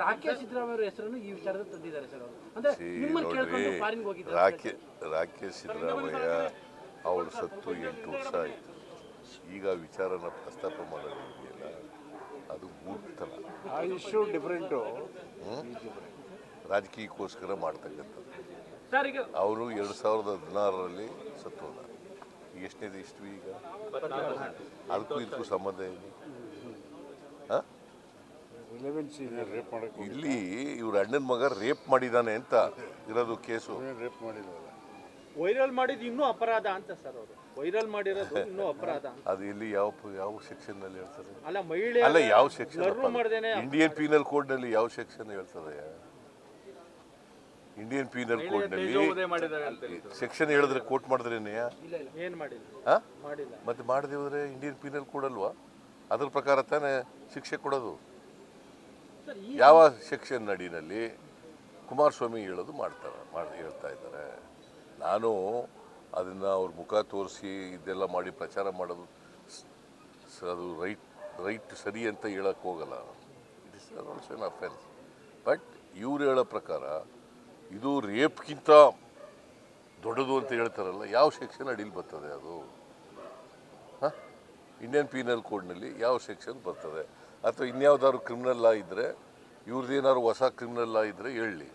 ರಾಕೇಶ್ ಸಿದ್ದರಾಮಯ್ಯ ಅವರ ಹೆಸರನ್ನು ಈ ವಿಚಾರದಲ್ಲಿ ತಂದಿದ್ದಾರೆ ಸರ್ ಅವರು. ಅಂದ್ರೆ ಸಿ ನಿಮ್ಮನ್ನ ನೋಡ್ರಿ ಕೇಳ್ಕೊಂಡು ಫಾರಿನ್ಗೆ ಹೋಗಿದ್ದಾರೆ ರಾಕೆ ರಾಕೇಶ್ ಸಿದ್ದರಾಮಯ್ಯ ಅವಳು ಸತ್ತು ಎಂಟು ವರ್ಷ ಆಯಿತು. ಈಗ ವಿಚಾರನ ಪ್ರಸ್ತಾಪ ಮಾಡೋದಿದೆಯಲ್ಲ ಅದು ಮೂರ್ತನ ಆ ಇಶ್ಯೂ ಡಿಫ್ರೆಂಟು. ರಾಜಕೀಯಕ್ಕೋಸ್ಕರ ಮಾಡ್ತಕ್ಕಂಥದ್ದು. ಸರ್ ಈಗ ಅವರು ಎರಡು ಸಾವಿರದ ಹದಿನಾರರಲ್ಲಿ ಸತ್ತು ಈಗ ಎಷ್ಟನೇದು ಇಷ್ಟು ಈಗ? ಅದಕ್ಕೂ ಇದಕ್ಕೂ ಸಂಬಂಧ ಏನು? ಹಾಂ ರಿಲೆವೆನ್ಸ್ ಇದೆ ರೇಪ್ ಮಾಡೋಕ್ಕೆ ಇಲ್ಲಿ ಇವ್ರ ಅಣ್ಣನ ಮಗ ರೇಪ್ ಮಾಡಿದಾನೆ ಅಂತ ಇರೋದು ಕೇಸು. ರೇಪ್ ಮಾಡಿದ್ರಲ್ಲ ವೈರಲ್ ಮಾಡಿದ ಇನ್ನೂ ಅಪರಾಧ ಅಂತ ಸರ್ ಅವರು. ವೈರಲ್ ಮಾಡಿರೋದು ಇನ್ನೂ ಅಪರಾಧ ಅಂತ. ಅದು ಇಲ್ಲಿ ಯಾವ ಯಾವ ಸೆಕ್ಷನ್ನಲ್ಲಿ ಹೇಳ್ತಾರೆ? ಅಲ್ಲ ಮಹಿಳೆ ಅಲ್ಲ ಯಾವ ಸೆಕ್ಷನ್ ಮಾಡ್ದೇನೆ ಇಂಡಿಯನ್ ಪೀನಲ್ ಕೋಡ್ನಲ್ಲಿ ಯಾವ ಸೆಕ್ಷನ್ ಹೇಳ್ತದೆ? ಇಂಡಿಯನ್ ಪೀನಲ್ ಕೋಡ್ನಲ್ಲಿ ಸೆಕ್ಷನ್ ಹೇಳಿದ್ರೆ ಕೋಟ್ ಮಾಡಿದ್ರೇನೆ ಏನ್ ಮಾಡಿಲ್ಲ? ಹಾ ಮಾಡಿಲ್ಲ. ಮತ್ತೆ ಮಾಡದೆ ಹೋದ್ರೆ ಇಂಡಿಯನ್ ಪೀನಲ್ ಕೋಡ್ ಅಲ್ವಾ? ಅದ್ರ ಪ್ರಕಾರ ತಾನೇ ಶಿಕ್ಷೆ ಕೊಡೋದು. ಯಾವ ಸೆಕ್ಷನ್ ಅಡಿನಲ್ಲಿ ಕುಮಾರಸ್ವಾಮಿ ಹೇಳೋದು ಮಾಡ್ತಾರೆ, ಮಾಡಿ, ಹೇಳ್ತಾ ಇದ್ದಾರೆ. ನಾನು ಅದನ್ನು ಅವ್ರ ಮುಖ ತೋರಿಸಿ ಇದೆಲ್ಲ ಮಾಡಿ ಪ್ರಚಾರ ಮಾಡೋದು ಅದು ರೈಟ್ ರೈಟ್ ಸರಿ ಅಂತ ಹೇಳಕ್ಕೆ ಹೋಗಲ್ಲ it is also an offence but ಇವ್ರು ಹೇಳೋ ಪ್ರಕಾರ ಇದು ರೇಪ್ಗಿಂತ ದೊಡ್ಡದು ಅಂತ ಹೇಳ್ತಾರಲ್ಲ, ಯಾವ ಸೆಕ್ಷನ್ ಅಡಿಲಿ ಬರ್ತದೆ ಅದು? ಇಂಡಿಯನ್ ಪೀನಲ್ ಕೋಡ್ನಲ್ಲಿ ಯಾವ ಸೆಕ್ಷನ್ ಬರ್ತದೆ? ಅಥವಾ ಇನ್ಯಾವುದಾದ್ರು ಕ್ರಿಮಿನಲ್ ಲಾ ಇದ್ದರೆ ಇವ್ರದ್ದೇನಾದ್ರು ಹೊಸ ಕ್ರಿಮಿನಲ್ ಲಾ ಇದ್ದರೆ ಹೇಳಲಿ